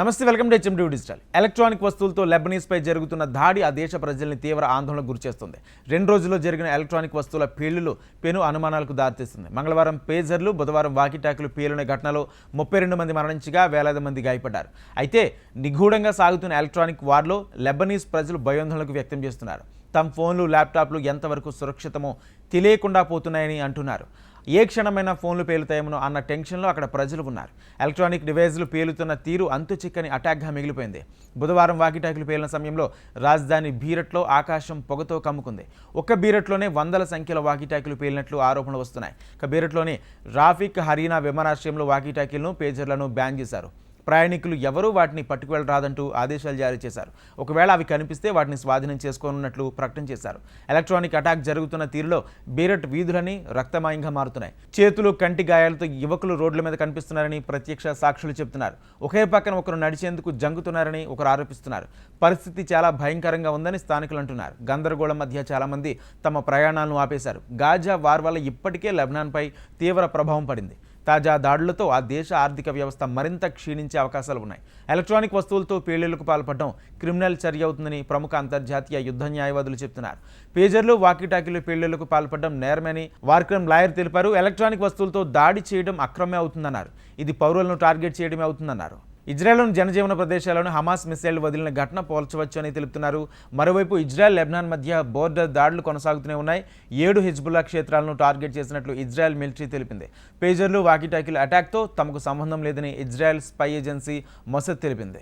నమస్తే welcome to HMD digital. Electronic వస్తువులతో లెబనీస్పై జరుగుతున్న దాడి ఆ దేశ ప్రజల్ని తీవ్ర ఆందోళనకు గురిచేస్తుంది. రెండు రోజుల్లో జరిగిన ఎలక్ట్రానిక్ వస్తువుల పేలులు పెను అనుమానాలకు దారితీస్తుంది. మంగళవారం పేజర్లు బుధవారం వాకిటాకులు పేలున ఘటనలో ముప్పై రెండు మంది మరణించగా వేలాది మంది గాయపడ్డారు. అయితే నిగూఢంగా సాగుతున్న ఎలక్ట్రానిక్ వార్లో లెబనీస్ ప్రజలు భయోందనలకు వ్యక్తం చేస్తున్నారు. తమ ఫోన్లు ల్యాప్టాప్లు ఎంతవరకు సురక్షితమో తెలియకుండా పోతున్నాయని అంటున్నారు. ఏ క్షణమైన ఫోన్లు పేలుతాయేమో అన్న టెన్షన్లో అక్కడ ప్రజలు ఉన్నారు. ఎలక్ట్రానిక్ డివైజ్లు పేలుతున్న తీరు అంతు చిక్కని అటాక్గా మిగిలిపోయింది. బుధవారం వాకిటాకులు పేలిన సమయంలో రాజధాని బీరట్లో ఆకాశం పొగతో కమ్ముకుంది. ఒక్క బీరట్లోనే వందల సంఖ్యలో వాకిటాకులు పేలినట్లు ఆరోపణలు వస్తున్నాయి. ఇక బీరట్లోని రాఫిక్ హరీనా విమానాశ్రయంలో వాకిటాకీలను పేజర్లను బ్యాన్ చేశారు. ప్రయాణికులు ఎవరూ వాటిని పట్టుకువెళ్ళరాదంటూ ఆదేశాలు జారీ చేశారు. ఒకవేళ అవి కనిపిస్తే వాటిని స్వాధీనం చేసుకోనున్నట్లు ప్రకటన చేశారు. ఎలక్ట్రానిక్ అటాక్ జరుగుతున్న తీరులో బీరట్ వీధులని రక్తమాయంగా మారుతున్నాయి. చేతులు కంటి గాయాలతో యువకులు రోడ్ల మీద కనిపిస్తున్నారని ప్రత్యక్ష సాక్షులు చెబుతున్నారు. ఒకే పక్కన ఒకరు నడిచేందుకు జంగుతున్నారని ఒకరు ఆరోపిస్తున్నారు. పరిస్థితి చాలా భయంకరంగా ఉందని స్థానికులు అంటున్నారు. గందరగోళం మధ్య చాలామంది తమ ప్రయాణాలను ఆపేశారు. గాజా వార్ వల్ల ఇప్పటికే లెబనాన్పై తీవ్ర ప్రభావం పడింది. తాజా దాడులతో ఆ దేశ ఆర్థిక వ్యవస్థ మరింత క్షీణించే అవకాశాలు ఉన్నాయి. ఎలక్ట్రానిక్ వస్తువులతో పేలుళ్ళకు పాల్పడడం క్రిమినల్ చర్య అవుతుందని ప్రముఖ అంతర్జాతీయ యుద్ధ న్యాయవాదులు చెబుతున్నారు పేజర్లు వాకిటాకీలు పేలుళ్ళకు పాల్పడడం నేరమని వార్క్రమ్ లాయర్ తెలిపారు. ఎలక్ట్రానిక్ వస్తువులతో దాడి చేయడం అక్రమే అవుతుందన్నారు. ఇది పౌరులను టార్గెట్ చేయడమే అవుతుందన్నారు. ఇజ్రాయెల్లోని జనజీవన ప్రదేశాలను హమాస్ మిసైళ్ళు వదిలిన ఘటన పోల్చవచ్చు అని తెలుపుతున్నారు. మరోవైపు ఇజ్రాయెల్ లెబనాన్ మధ్య బోర్డర్ దాడులు కొనసాగుతూనే ఉన్నాయి. ఏడు హిజ్బుల్లా క్షేత్రాలను టార్గెట్ చేసినట్లు ఇజ్రాయెల్ మిలిటరీ తెలిపింది. పేజర్లు వాకిటాకీల అటాక్తో తమకు సంబంధం లేదని ఇజ్రాయెల్ స్పై ఏజెన్సీ మొసద్ తెలిపింది.